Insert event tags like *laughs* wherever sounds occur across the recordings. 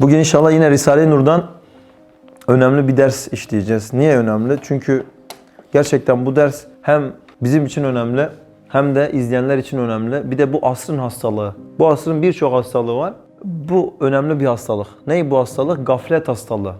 Bugün inşallah yine Risale-i Nur'dan önemli bir ders işleyeceğiz. Niye önemli? Çünkü gerçekten bu ders hem bizim için önemli hem de izleyenler için önemli. Bir de bu asrın hastalığı. Bu asrın birçok hastalığı var. Bu önemli bir hastalık. Ney bu hastalık? Gaflet hastalığı.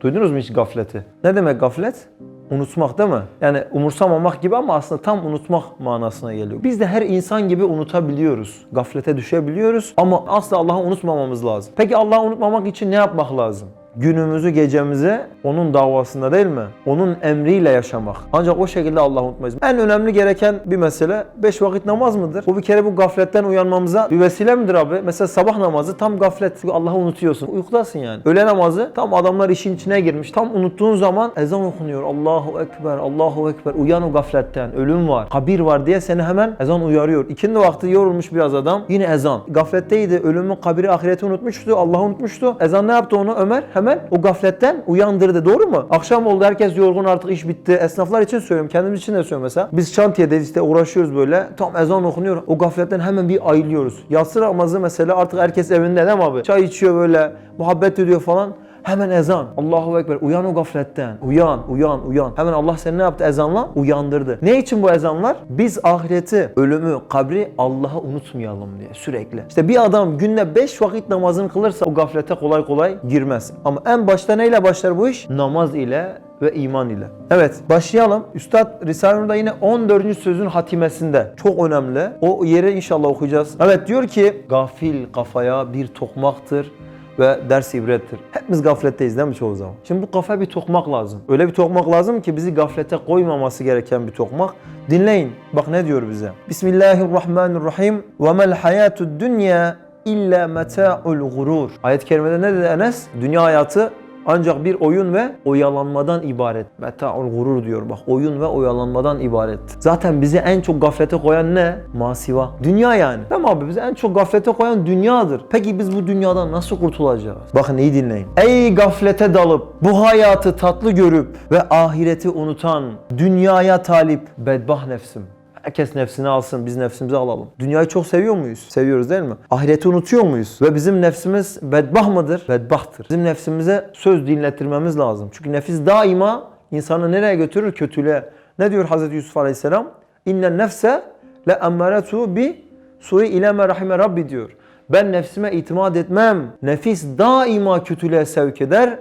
Duydunuz mu hiç gafleti? Ne demek gaflet? Unutmak değil mi? Yani umursamamak gibi ama aslında tam unutmak manasına geliyor. Biz de her insan gibi unutabiliyoruz. Gaflete düşebiliyoruz ama asla Allah'ı unutmamamız lazım. Peki Allah'ı unutmamak için ne yapmak lazım? Günümüzü, gecemizi onun davasında değil mi? Onun emriyle yaşamak. Ancak o şekilde Allah'ı unutmayız. En önemli gereken bir mesele beş vakit namaz mıdır? Bu bir kere bu gafletten uyanmamıza bir vesile midir abi? Mesela sabah namazı tam gaflet. Çünkü Allah'ı unutuyorsun. Uykudasın yani. Öğle namazı tam adamlar işin içine girmiş. Tam unuttuğun zaman ezan okunuyor. Allahu Ekber, Allahu Ekber. Uyan o gafletten. Ölüm var, kabir var diye seni hemen ezan uyarıyor. İkindi vakti yorulmuş biraz adam. Yine ezan. Gafletteydi. Ölümü, kabiri, ahireti unutmuştu. Allah'ı unutmuştu. Ezan ne yaptı onu Ömer? Hemen o gafletten uyandırdı. Doğru mu? Akşam oldu. Herkes yorgun artık iş bitti. Esnaflar için söylüyorum. Kendimiz için de söylüyorum mesela. Biz şantiyedeyiz işte uğraşıyoruz böyle. Tam ezan okunuyor. O gafletten hemen bir ayılıyoruz. Yatsı namazı mesela artık herkes evinde değil mi abi? Çay içiyor böyle. Muhabbet ediyor falan. Hemen ezan. Allahu Ekber. Uyan o gafletten. Uyan, uyan, uyan. Hemen Allah seni ne yaptı? Ezanla uyandırdı. Ne için bu ezanlar? Biz ahireti, ölümü, kabri Allah'ı unutmayalım diye sürekli. İşte bir adam günde 5 vakit namazını kılırsa o gaflete kolay kolay girmez. Ama en başta neyle başlar bu iş? Namaz ile ve iman ile. Evet başlayalım. Üstad Risale-i Nur'da yine 14. sözün hatimesinde. Çok önemli. O yeri inşallah okuyacağız. Evet diyor ki gafil kafaya bir tokmaktır ve ders ibrettir. Hepimiz gafletteyiz değil mi çoğu zaman? Şimdi bu kafa bir tokmak lazım. Öyle bir tokmak lazım ki bizi gaflete koymaması gereken bir tokmak. Dinleyin. Bak ne diyor bize. Bismillahirrahmanirrahim. Ve mel hayatud dünya illa meta'ul gurur. Ayet-i kerimede ne dedi Enes? Dünya hayatı ancak bir oyun ve oyalanmadan ibaret. Meta'ul gurur diyor bak. Oyun ve oyalanmadan ibaret. Zaten bizi en çok gaflete koyan ne? Masiva. Dünya yani. Mi abi? Bizi en çok gaflete koyan dünyadır. Peki biz bu dünyadan nasıl kurtulacağız? Bakın iyi dinleyin. Ey gaflete dalıp bu hayatı tatlı görüp ve ahireti unutan dünyaya talip bedbah nefsim. Herkes nefsini alsın, biz nefsimizi alalım. Dünyayı çok seviyor muyuz? Seviyoruz değil mi? Ahireti unutuyor muyuz? Ve bizim nefsimiz bedbah mıdır? Bedbahtır. Bizim nefsimize söz dinlettirmemiz lazım. Çünkü nefis daima insanı nereye götürür? Kötülüğe. Ne diyor Hazreti Yusuf Aleyhisselam? İnnen nefse le emmaretu bi sui ile me rahime rabbi diyor. Ben nefsime itimat etmem. Nefis daima kötülüğe sevk eder.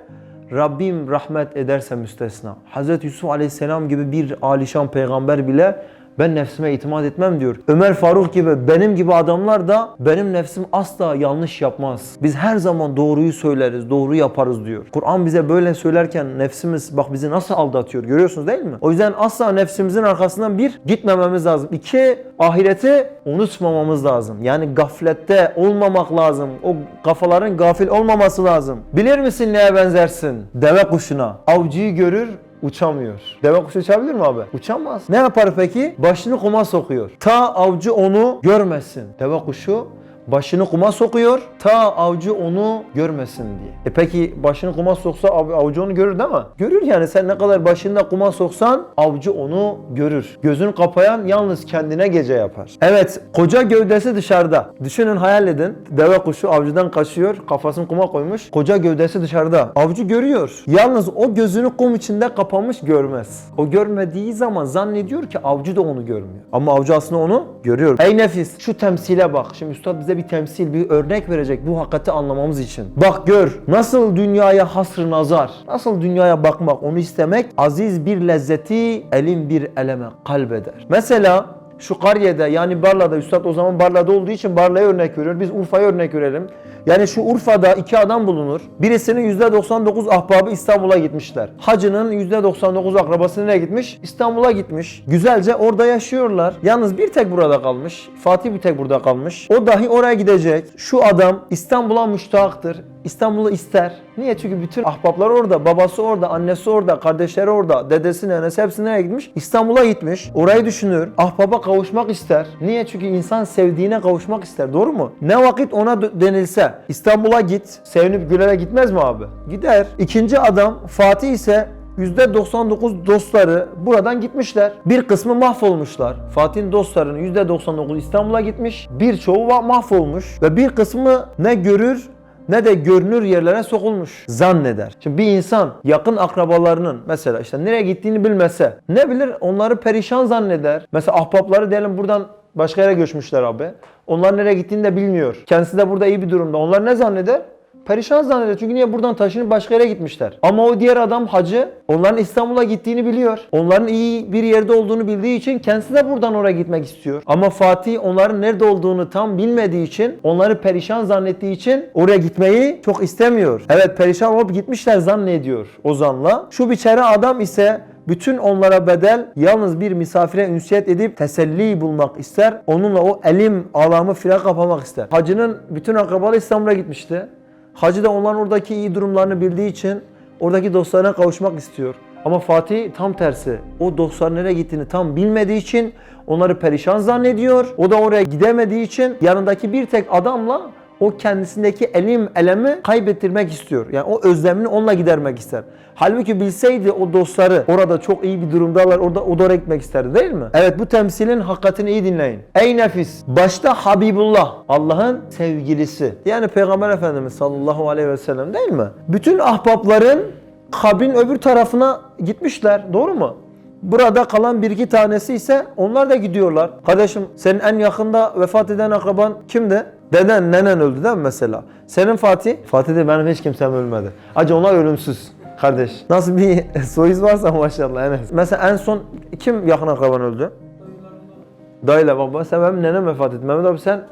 Rabbim rahmet ederse müstesna. Hazreti Yusuf Aleyhisselam gibi bir alişan peygamber bile ben nefsime itimat etmem diyor. Ömer Faruk gibi benim gibi adamlar da benim nefsim asla yanlış yapmaz. Biz her zaman doğruyu söyleriz, doğru yaparız diyor. Kur'an bize böyle söylerken nefsimiz bak bizi nasıl aldatıyor görüyorsunuz değil mi? O yüzden asla nefsimizin arkasından bir gitmememiz lazım. İki ahireti unutmamamız lazım. Yani gaflette olmamak lazım. O kafaların gafil olmaması lazım. Bilir misin neye benzersin? Deve kuşuna. Avcıyı görür, uçamıyor. Deve kuşu uçabilir mi abi? Uçamaz. Ne yapar peki? Başını kuma sokuyor. Ta avcı onu görmesin. Deve kuşu başını kuma sokuyor ta avcı onu görmesin diye. E peki başını kuma soksa av- avcı onu görür değil mi? Görür yani sen ne kadar başında kuma soksan avcı onu görür. Gözünü kapayan yalnız kendine gece yapar. Evet koca gövdesi dışarıda. Düşünün hayal edin. Deve kuşu avcıdan kaçıyor kafasını kuma koymuş. Koca gövdesi dışarıda. Avcı görüyor. Yalnız o gözünü kum içinde kapamış görmez. O görmediği zaman zannediyor ki avcı da onu görmüyor. Ama avcı aslında onu görüyor. Ey nefis şu temsile bak. Şimdi üstad bize bir temsil, bir örnek verecek bu hakikati anlamamız için. Bak gör nasıl dünyaya hasr nazar, nasıl dünyaya bakmak, onu istemek aziz bir lezzeti elin bir eleme kalbeder. Mesela şu Kariye'de yani Barla'da, Üstad o zaman Barla'da olduğu için Barla'ya örnek veriyor. Biz Urfa'ya örnek verelim. Yani şu Urfa'da iki adam bulunur. Birisinin %99 ahbabı İstanbul'a gitmişler. Hacının %99 akrabası nereye gitmiş? İstanbul'a gitmiş. Güzelce orada yaşıyorlar. Yalnız bir tek burada kalmış. Fatih bir tek burada kalmış. O dahi oraya gidecek. Şu adam İstanbul'a müştahaktır. İstanbul'u ister. Niye? Çünkü bütün ahbaplar orada, babası orada, annesi orada, kardeşleri orada, dedesi, nenesi hepsi nereye gitmiş? İstanbul'a gitmiş. Orayı düşünür. Ahbaba kavuşmak ister. Niye? Çünkü insan sevdiğine kavuşmak ister. Doğru mu? Ne vakit ona denilse İstanbul'a git, sevinip gülerek gitmez mi abi? Gider. İkinci adam Fatih ise %99 dostları buradan gitmişler. Bir kısmı mahvolmuşlar. Fatih'in dostlarının %99 İstanbul'a gitmiş. Birçoğu mahvolmuş. Ve bir kısmı ne görür ne de görünür yerlere sokulmuş. Zanneder. Şimdi bir insan yakın akrabalarının mesela işte nereye gittiğini bilmese ne bilir onları perişan zanneder. Mesela ahbapları diyelim buradan başka yere göçmüşler abi. Onlar nereye gittiğini de bilmiyor. Kendisi de burada iyi bir durumda. Onlar ne zanneder? Perişan zanneder. Çünkü niye buradan taşınıp başka yere gitmişler. Ama o diğer adam hacı onların İstanbul'a gittiğini biliyor. Onların iyi bir yerde olduğunu bildiği için kendisi de buradan oraya gitmek istiyor. Ama Fatih onların nerede olduğunu tam bilmediği için, onları perişan zannettiği için oraya gitmeyi çok istemiyor. Evet perişan olup gitmişler zannediyor o zanla. Şu biçare adam ise bütün onlara bedel yalnız bir misafire ünsiyet edip teselli bulmak ister. Onunla o elim alamı filan kapamak ister. Hacının bütün akrabaları İstanbul'a gitmişti. Hacı da onların oradaki iyi durumlarını bildiği için oradaki dostlarına kavuşmak istiyor. Ama Fatih tam tersi. O dostlar nereye gittiğini tam bilmediği için onları perişan zannediyor. O da oraya gidemediği için yanındaki bir tek adamla o kendisindeki elim elemi kaybettirmek istiyor. Yani o özlemini onunla gidermek ister. Halbuki bilseydi o dostları orada çok iyi bir durumdalar, orada o da oraya gitmek isterdi değil mi? Evet bu temsilin hakikatini iyi dinleyin. Ey nefis! Başta Habibullah, Allah'ın sevgilisi. Yani Peygamber Efendimiz sallallahu aleyhi ve sellem değil mi? Bütün ahbapların kabrin öbür tarafına gitmişler. Doğru mu? Burada kalan bir iki tanesi ise onlar da gidiyorlar. Kardeşim senin en yakında vefat eden akraban kimdi? Deden, nenen öldü değil mi mesela? Senin Fatih? Fatih de benim hiç kimsem ölmedi. Acı onlar ölümsüz. Kardeş. Nasıl bir *laughs* soyiz varsa maşallah Enes. Mesela en son kim yakın akraban öldü? Dayıyla baba. Sen benim nenem vefat etti. Mehmet abi sen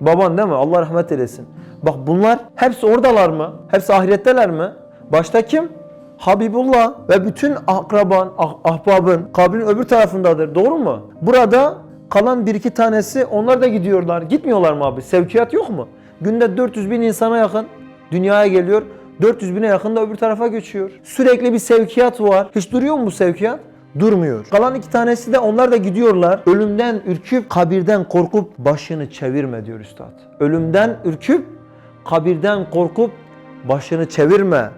baban değil mi? Allah rahmet eylesin. Bak bunlar hepsi oradalar mı? Hepsi ahiretteler mi? Başta kim? Habibullah ve bütün akraban, ah- ahbabın kabrin öbür tarafındadır. Doğru mu? Burada kalan bir iki tanesi onlar da gidiyorlar. Gitmiyorlar mı abi? Sevkiyat yok mu? Günde 400 bin insana yakın dünyaya geliyor. 400 bine yakın da öbür tarafa göçüyor. Sürekli bir sevkiyat var. Hiç duruyor mu bu sevkiyat? Durmuyor. Kalan iki tanesi de onlar da gidiyorlar. Ölümden ürküp kabirden korkup başını çevirme diyor üstad. Ölümden ürküp kabirden korkup başını çevirme.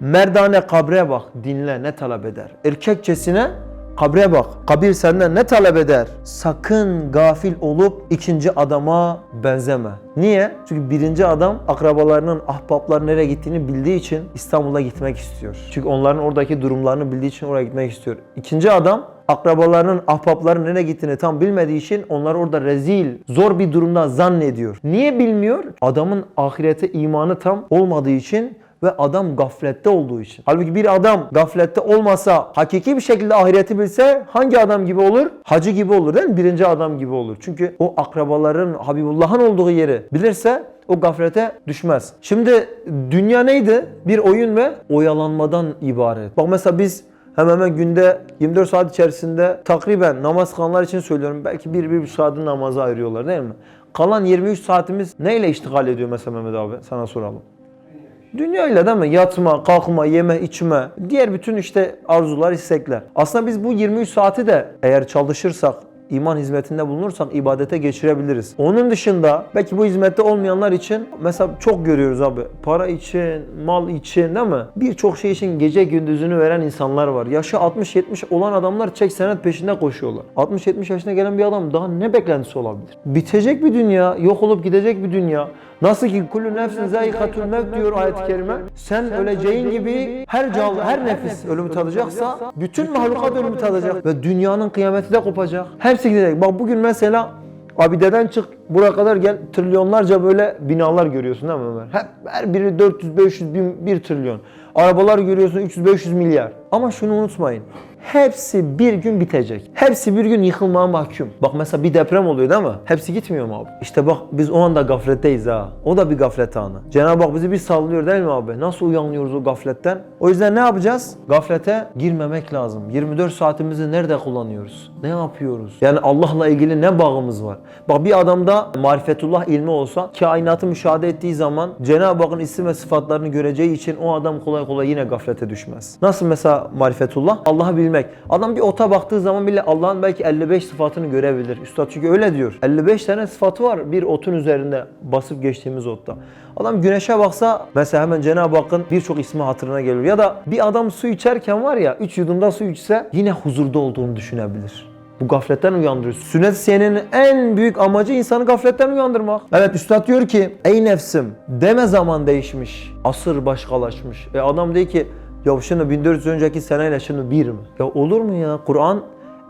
Merdane kabre bak, dinle ne talep eder. Erkekçesine kabre bak, kabir senden ne talep eder. Sakın gafil olup ikinci adama benzeme. Niye? Çünkü birinci adam akrabalarının, ahbaplar nereye gittiğini bildiği için İstanbul'a gitmek istiyor. Çünkü onların oradaki durumlarını bildiği için oraya gitmek istiyor. İkinci adam akrabalarının, ahbapların nereye gittiğini tam bilmediği için onlar orada rezil, zor bir durumda zannediyor. Niye bilmiyor? Adamın ahirete imanı tam olmadığı için ve adam gaflette olduğu için. Halbuki bir adam gaflette olmasa, hakiki bir şekilde ahireti bilse hangi adam gibi olur? Hacı gibi olur değil mi? Birinci adam gibi olur. Çünkü o akrabaların, Habibullah'ın olduğu yeri bilirse o gaflete düşmez. Şimdi dünya neydi? Bir oyun ve oyalanmadan ibaret. Bak mesela biz Hemen hemen günde 24 saat içerisinde takriben namaz kılanlar için söylüyorum. Belki bir, bir, bir saati namaza ayırıyorlar değil mi? Kalan 23 saatimiz neyle iştigal ediyor mesela Mehmet abi? Sana soralım. Dünyayla değil mi? Yatma, kalkma, yeme, içme, diğer bütün işte arzular, istekler. Aslında biz bu 23 saati de eğer çalışırsak, iman hizmetinde bulunursak ibadete geçirebiliriz. Onun dışında belki bu hizmette olmayanlar için mesela çok görüyoruz abi. Para için, mal için değil mi? Birçok şey için gece gündüzünü veren insanlar var. Yaşı 60-70 olan adamlar çek senet peşinde koşuyorlar. 60-70 yaşına gelen bir adam daha ne beklentisi olabilir? Bitecek bir dünya, yok olup gidecek bir dünya. Nasıl ki kullu nefsin zayikatul mevt diyor ayet-i kerime. Sen öleceğin gibi her canlı, her nefis ölümü tadacaksa bütün mahlukat ölümü tadacak. Ve dünyanın kıyameti de kopacak. Hepsi gidecek. Bak bugün mesela Abideden çık buraya kadar gel trilyonlarca böyle binalar görüyorsun değil mi Ömer? Hep, her biri 400 500 bin 1 trilyon. Arabalar görüyorsun 300 500 milyar. Ama şunu unutmayın. Hepsi bir gün bitecek. Hepsi bir gün yıkılmaya mahkum. Bak mesela bir deprem oluyor değil mi? Hepsi gitmiyor mu abi? İşte bak biz o anda gafletteyiz ha. O da bir gaflet anı. Cenab-ı Hak bizi bir sallıyor değil mi abi? Nasıl uyanıyoruz o gafletten? O yüzden ne yapacağız? Gaflete girmemek lazım. 24 saatimizi nerede kullanıyoruz? Ne yapıyoruz? Yani Allah'la ilgili ne bağımız var? Bak bir adamda marifetullah ilmi olsa kainatı müşahede ettiği zaman Cenab-ı Hakk'ın isim ve sıfatlarını göreceği için o adam kolay kolay yine gaflete düşmez. Nasıl mesela marifetullah? Allah'ı bilmek. Adam bir ota baktığı zaman bile Allah'ın belki 55 sıfatını görebilir. Üstad çünkü öyle diyor. 55 tane sıfatı var bir otun üzerinde basıp geçtiğimiz otta. Adam güneşe baksa mesela hemen Cenab-ı Hakk'ın birçok ismi hatırına gelir. Ya da bir adam su içerken var ya 3 yudumda su içse yine huzurda olduğunu düşünebilir. Bu gafletten uyandırıyor. Sünnet Seniye'nin en büyük amacı insanı gafletten uyandırmak. Evet Üstad diyor ki ey nefsim deme zaman değişmiş. Asır başkalaşmış. E adam diyor ki ya şimdi 1400 önceki seneyle şimdi bir mi? Ya olur mu ya? Kur'an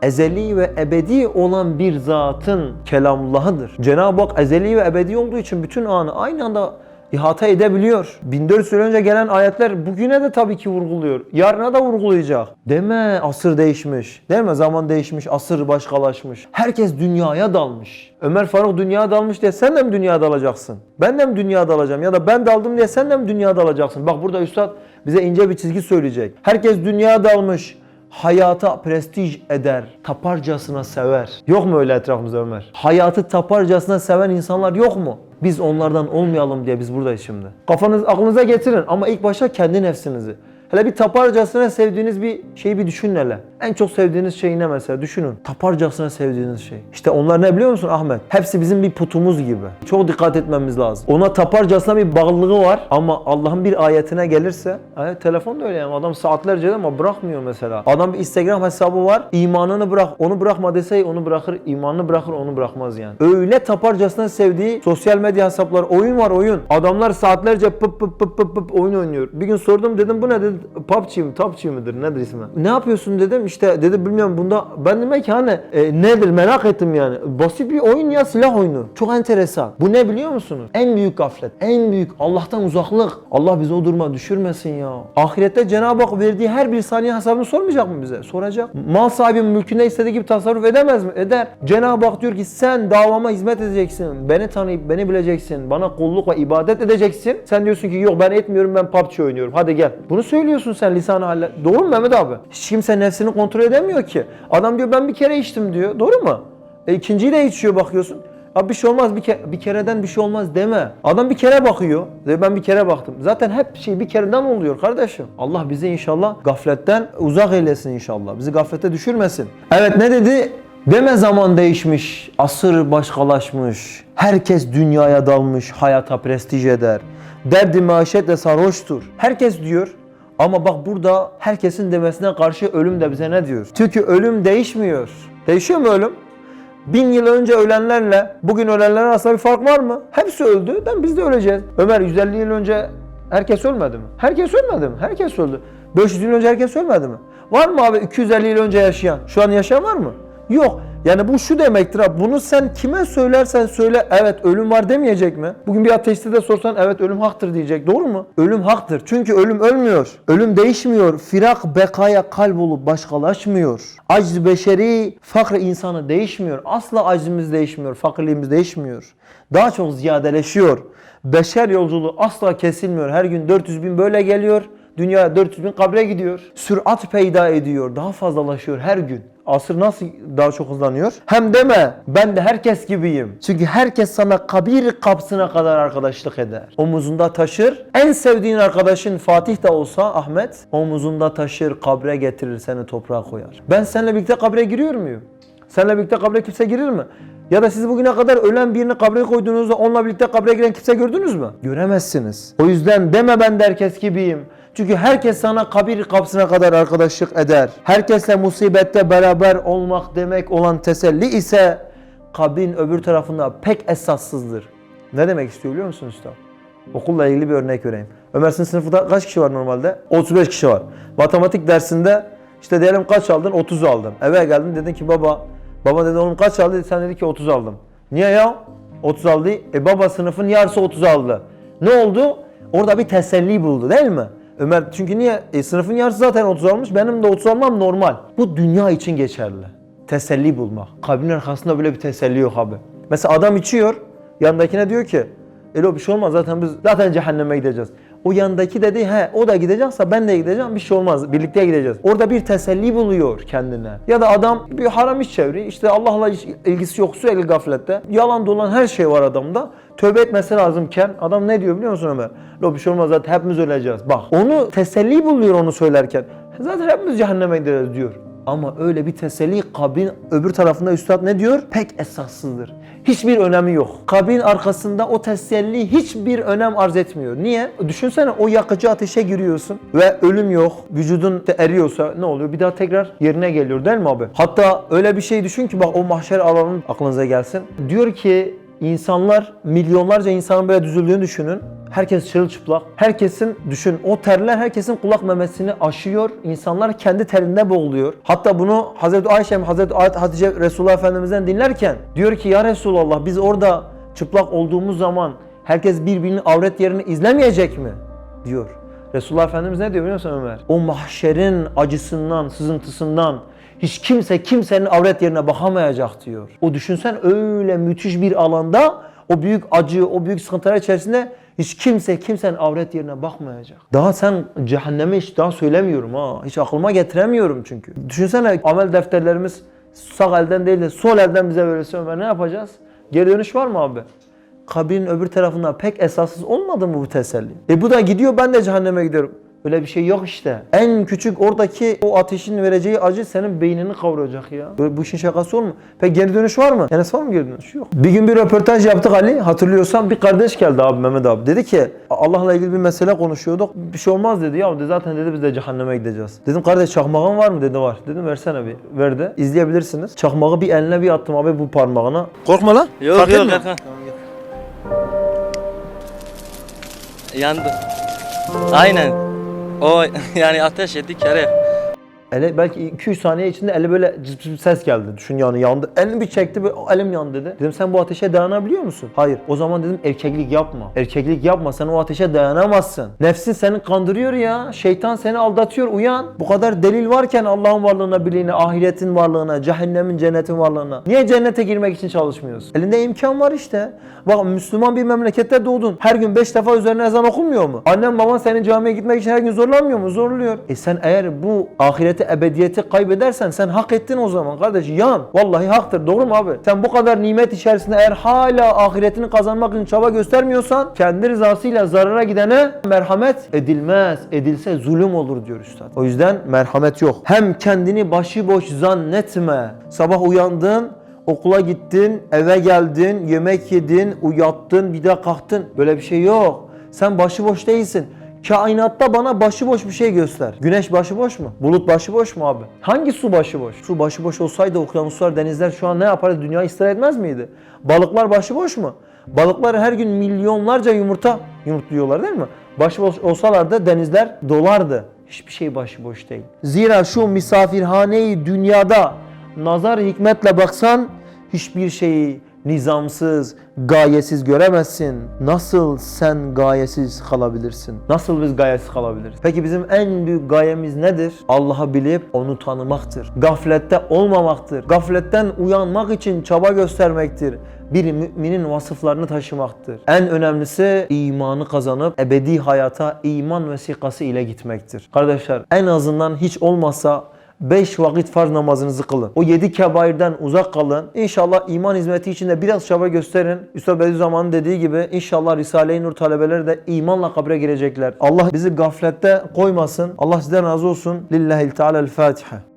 ezeli ve ebedi olan bir zatın kelamullahıdır. Cenab-ı Hak ezeli ve ebedi olduğu için bütün anı aynı anda ihata edebiliyor. 1400 sene önce gelen ayetler bugüne de tabii ki vurguluyor. Yarına da vurgulayacak. Deme asır değişmiş. Deme zaman değişmiş, asır başkalaşmış. Herkes dünyaya dalmış. Ömer Faruk dünyaya dalmış diye sen de mi dünyaya dalacaksın? Ben de mi dünyaya dalacağım? Ya da ben daldım diye sen de mi dünyaya dalacaksın? Bak burada Üstad bize ince bir çizgi söyleyecek. Herkes dünyaya dalmış hayata prestij eder, taparcasına sever. Yok mu öyle etrafımızda Ömer? Hayatı taparcasına seven insanlar yok mu? Biz onlardan olmayalım diye biz buradayız şimdi. Kafanız aklınıza getirin ama ilk başta kendi nefsinizi. Hele bir taparcasına sevdiğiniz bir şeyi bir düşünün hele. En çok sevdiğiniz şey ne mesela düşünün. Taparcasına sevdiğiniz şey. İşte onlar ne biliyor musun Ahmet? Hepsi bizim bir putumuz gibi. Çok dikkat etmemiz lazım. Ona taparcasına bir bağlılığı var ama Allah'ın bir ayetine gelirse evet, telefon da öyle yani adam saatlerce ama bırakmıyor mesela. Adam bir Instagram hesabı var. imanını bırak. Onu bırakma dese onu bırakır. imanını bırakır onu bırakmaz yani. Öyle taparcasına sevdiği sosyal medya hesapları oyun var oyun. Adamlar saatlerce pıp pıp pıp pıp pıp oyun oynuyor. Bir gün sordum dedim bu ne dedi PUBG mi? PUBG midir? Nedir ismi? Ne yapıyorsun dedim işte dedi bilmiyorum bunda ben demek ki hani e, nedir merak ettim yani. Basit bir oyun ya silah oyunu. Çok enteresan. Bu ne biliyor musunuz? En büyük gaflet. En büyük Allah'tan uzaklık. Allah bizi o duruma düşürmesin ya. Ahirette Cenab-ı Hak verdiği her bir saniye hesabını sormayacak mı bize? Soracak. Mal sahibi mülküne istediği gibi tasarruf edemez mi? Eder. Cenab-ı Hak diyor ki sen davama hizmet edeceksin. Beni tanıyıp beni bileceksin. Bana kulluk ve ibadet edeceksin. Sen diyorsun ki yok ben etmiyorum ben PUBG oynuyorum. Hadi gel. Bunu söylüyorsun sen lisan halle. Doğru mu Mehmet abi? Hiç kimse nefsini kontrol edemiyor ki. Adam diyor ben bir kere içtim diyor. Doğru mu? E ikinciyi de içiyor bakıyorsun. Abi bir şey olmaz bir, ke- bir kereden bir şey olmaz deme. Adam bir kere bakıyor. Diyor, ben bir kere baktım. Zaten hep şey bir kereden oluyor kardeşim. Allah bizi inşallah gafletten uzak eylesin inşallah. Bizi gaflete düşürmesin. Evet ne dedi? Deme zaman değişmiş, asır başkalaşmış. Herkes dünyaya dalmış, hayata prestij eder. Derdi maişetle sarhoştur. Herkes diyor ama bak burada herkesin demesine karşı ölüm de bize ne diyor? Çünkü ölüm değişmiyor. Değişiyor mu ölüm? Bin yıl önce ölenlerle bugün ölenlerin arasında bir fark var mı? Hepsi öldü. Ben biz de öleceğiz. Ömer 150 yıl önce herkes ölmedi mi? Herkes ölmedi mi? Herkes öldü. 500 yıl önce herkes ölmedi mi? Var mı abi 250 yıl önce yaşayan? Şu an yaşayan var mı? Yok. Yani bu şu demektir abi. Bunu sen kime söylersen söyle evet ölüm var demeyecek mi? Bugün bir ateiste de sorsan evet ölüm haktır diyecek. Doğru mu? Ölüm haktır. Çünkü ölüm ölmüyor. Ölüm değişmiyor. Firak bekaya kalp olup başkalaşmıyor. Acz beşeri fakr insanı değişmiyor. Asla aczimiz değişmiyor. Fakirliğimiz değişmiyor. Daha çok ziyadeleşiyor. Beşer yolculuğu asla kesilmiyor. Her gün 400 bin böyle geliyor. Dünya 400 bin kabre gidiyor. Sürat peyda ediyor. Daha fazlalaşıyor her gün. Asır nasıl daha çok hızlanıyor? Hem deme ben de herkes gibiyim. Çünkü herkes sana kabir kapsına kadar arkadaşlık eder. Omuzunda taşır. En sevdiğin arkadaşın Fatih de olsa Ahmet omuzunda taşır kabre getirir seni toprağa koyar. Ben seninle birlikte kabre giriyor muyum? Seninle birlikte kabre kimse girir mi? Ya da siz bugüne kadar ölen birini kabre koyduğunuzda onunla birlikte kabre giren kimse gördünüz mü? Göremezsiniz. O yüzden deme ben de herkes gibiyim. Çünkü herkes sana kabir kapısına kadar arkadaşlık eder. Herkesle musibette beraber olmak demek olan teselli ise kabrin öbür tarafında pek esassızdır. Ne demek istiyor biliyor musun usta? Okulla ilgili bir örnek vereyim. Ömer sizin sınıfta kaç kişi var normalde? 35 kişi var. Matematik dersinde işte diyelim kaç aldın? 30 aldın. Eve geldin dedin ki baba, baba dedi oğlum kaç aldı? Sen dedi ki 30 aldım. Niye ya? 30 aldı. E baba sınıfın yarısı 30 aldı. Ne oldu? Orada bir teselli buldu değil mi? Ömer çünkü niye? E, sınıfın yarısı zaten 30 almış. Benim de 30 almam normal. Bu dünya için geçerli. Teselli bulmak. Kabrin arkasında böyle bir teselli yok abi. Mesela adam içiyor. Yanındakine diyor ki Elo bir şey olmaz zaten biz zaten cehenneme gideceğiz. O yandaki dedi he o da gidecekse ben de gideceğim bir şey olmaz birlikte gideceğiz. Orada bir teselli buluyor kendine. Ya da adam bir haram iş çeviriyor işte Allah'la ilgisi yok sürekli gaflette. Yalan dolan her şey var adamda. Tövbe etmesi lazımken adam ne diyor biliyor musun Ömer? Lo bir şey olmaz zaten hepimiz öleceğiz. Bak onu teselli buluyor onu söylerken. Zaten hepimiz cehenneme gideceğiz diyor. Ama öyle bir teselli kabrin öbür tarafında üstad ne diyor? Pek esassızdır. Hiçbir önemi yok. Kabrin arkasında o teselli hiçbir önem arz etmiyor. Niye? Düşünsene o yakıcı ateşe giriyorsun ve ölüm yok. Vücudun eriyorsa ne oluyor? Bir daha tekrar yerine geliyor değil mi abi? Hatta öyle bir şey düşün ki bak o mahşer alanının aklınıza gelsin. Diyor ki insanlar milyonlarca insanın böyle düzüldüğünü düşünün. Herkes çırılçıplak. Herkesin düşün o terler herkesin kulak memesini aşıyor. İnsanlar kendi terinde boğuluyor. Hatta bunu Hazreti Ayşe, Hazreti Hatice Resulullah Efendimiz'den dinlerken diyor ki ya Resulallah biz orada çıplak olduğumuz zaman herkes birbirinin avret yerini izlemeyecek mi? diyor. Resulullah Efendimiz ne diyor biliyor musun Ömer? O mahşerin acısından, sızıntısından hiç kimse kimsenin avret yerine bakamayacak diyor. O düşünsen öyle müthiş bir alanda o büyük acı, o büyük sıkıntılar içerisinde hiç kimse kimsenin avret yerine bakmayacak. Daha sen cehennemi hiç daha söylemiyorum ha. Hiç aklıma getiremiyorum çünkü. Düşünsene amel defterlerimiz sağ elden değil de sol elden bize verirse Ömer ne yapacağız? Geri dönüş var mı abi? kabrin öbür tarafında pek esassız olmadı mı bu teselli? E bu da gidiyor ben de cehenneme gidiyorum. Öyle bir şey yok işte. En küçük oradaki o ateşin vereceği acı senin beynini kavuracak ya. Böyle bu işin şakası olur mu? Peki geri dönüş var mı? Enes var mı geri dönüş? Yok. Bir gün bir röportaj yaptık Ali. Hatırlıyorsan bir kardeş geldi abi Mehmet abi. Dedi ki Allah'la ilgili bir mesele konuşuyorduk. Bir şey olmaz dedi. Ya zaten dedi biz de cehenneme gideceğiz. Dedim kardeş çakmağın var mı? Dedi var. Dedim versene bir. Verdi. İzleyebilirsiniz. Çakmağı bir eline bir attım abi bu parmağına. Korkma lan. Yok Fark yok. Erkan. Yandı. Aynen. O *laughs* yani ateş etti kere. Ele belki 2-3 saniye içinde eli böyle cıp cıp ses geldi. Düşün yani yandı. Elini bir çekti "O elim yandı dedi. Dedim sen bu ateşe dayanabiliyor musun? Hayır. O zaman dedim erkeklik yapma. Erkeklik yapma sen o ateşe dayanamazsın. Nefsin seni kandırıyor ya. Şeytan seni aldatıyor. Uyan. Bu kadar delil varken Allah'ın varlığına, birliğine, ahiretin varlığına, cehennemin, cennetin varlığına. Niye cennete girmek için çalışmıyorsun? Elinde imkan var işte. Bak Müslüman bir memlekette doğdun. Her gün 5 defa üzerine ezan okunmuyor mu? Annen baban senin camiye gitmek için her gün zorlanmıyor mu? Zorluyor. E sen eğer bu ahireti, ebediyeti kaybedersen sen hak ettin o zaman kardeş. Yan. Vallahi haktır. Doğru mu abi? Sen bu kadar nimet içerisinde eğer hala ahiretini kazanmak için çaba göstermiyorsan kendi rızasıyla zarara gidene merhamet edilmez. Edilse zulüm olur diyor üstad. O yüzden merhamet yok. Hem kendini başıboş zannetme. Sabah uyandın, Okula gittin, eve geldin, yemek yedin, uyattın, bir daha kalktın. Böyle bir şey yok. Sen başıboş değilsin. Kainatta bana başıboş bir şey göster. Güneş başıboş mu? Bulut başıboş mu abi? Hangi su başıboş? Su başıboş olsaydı okyanuslar, denizler şu an ne yapardı? Dünya istila etmez miydi? Balıklar başıboş mu? Balıklar her gün milyonlarca yumurta yumurtluyorlar değil mi? Başıboş olsalardı denizler dolardı. Hiçbir şey başıboş değil. Zira şu misafirhaneyi dünyada nazar hikmetle baksan hiçbir şeyi nizamsız, gayesiz göremezsin. Nasıl sen gayesiz kalabilirsin? Nasıl biz gayesiz kalabiliriz? Peki bizim en büyük gayemiz nedir? Allah'ı bilip onu tanımaktır. Gaflette olmamaktır. Gafletten uyanmak için çaba göstermektir. Bir müminin vasıflarını taşımaktır. En önemlisi imanı kazanıp ebedi hayata iman vesikası ile gitmektir. Kardeşler en azından hiç olmazsa 5 vakit farz namazınızı kılın. O 7 kebairden uzak kalın. İnşallah iman hizmeti içinde biraz çaba gösterin. Üstad Bediüzzaman'ın dediği gibi inşallah Risale-i Nur talebeleri de imanla kabre girecekler. Allah bizi gaflette koymasın. Allah sizden razı olsun. Lillahi'l Teala'l Fatiha.